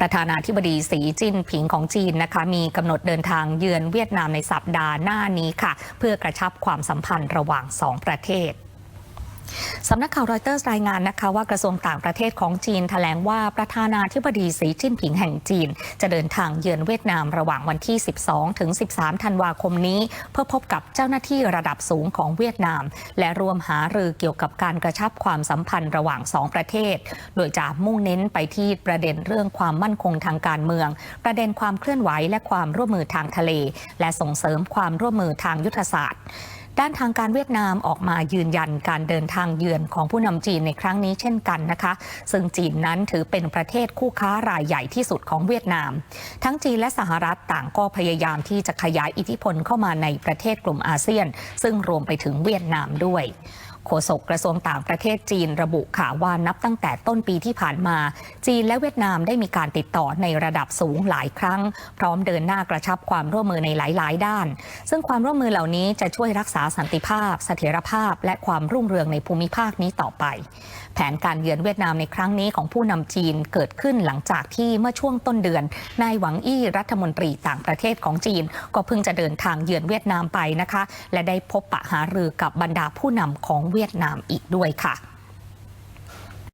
ประธานาธิบดีสีจิ้นผิงของจีนนะคะมีกำหนดเดินทางเยือนเวียดนามในสัปดาห์หน้านี้ค่ะ เพื่อกระชับความสัมพันธ์ระหว่างสองประเทศ สำนักข่าวรอยเตอร์รายงานนะคะว่ากระทรวงต่างประเทศของจีนแถลงว่าประธานาธิบดีสีจิ้นผิงแห่งจีน จะเดินทางเยือนเวียดนามระหว่างวันที่ 12 ถึง 13 ธันวาคมนี้ เพื่อพบกับเจ้าหน้าที่ระดับสูงของเวียดนาม และรวมหารือเกี่ยวกับการกระชับความสัมพันธ์ระหว่างสองประเทศ โดยจะมุ่งเน้นไปที่ประเด็นเรื่องความมั่นคงทางการเมือง ประเด็นความเคลื่อนไหวและความร่วมมือทางทะเล และส่งเสริมความร่วมมือทางยุทธศาสตร์ ด้านทางการเวียดนามออกมายืนยันการเดินทางเยือนของผู้นำจีนในครั้งนี้เช่นกันนะคะ ซึ่งจีนนั้นถือเป็นประเทศคู่ค้ารายใหญ่ที่สุดของเวียดนาม ทั้งจีนและสหรัฐต่างก็พยายามที่จะขยายอิทธิพลเข้ามาในประเทศกลุ่มอาเซียน ซึ่งรวมไปถึงเวียดนามด้วย โฆษกกระทรวงต่างประเทศจีนระบุค่ะว่านับตั้งแต่ต้นปีที่ผ่านมา จีนและเวียดนามได้มีการติดต่อในระดับสูงหลายครั้ง พร้อมเดินหน้ากระชับความร่วมมือในหลาย ๆ ด้าน ซึ่งความร่วมมือเหล่านี้จะช่วยรักษาสันติภาพ เสถียรภาพ และความรุ่งเรืองในภูมิภาคนี้ต่อไป แผนการเยือนเวียดนามในครั้งนี้ของผู้นำจีนเกิดขึ้นหลังจากที่เมื่อช่วงต้นเดือนนายหวังอี้รัฐมนตรีต่างประเทศของจีน ก็เพิ่งจะเดินทางเยือนเวียดนามไปนะคะ และได้พบปะหารือกับบรรดาผู้นำของเวียดนามอีกด้วยค่ะ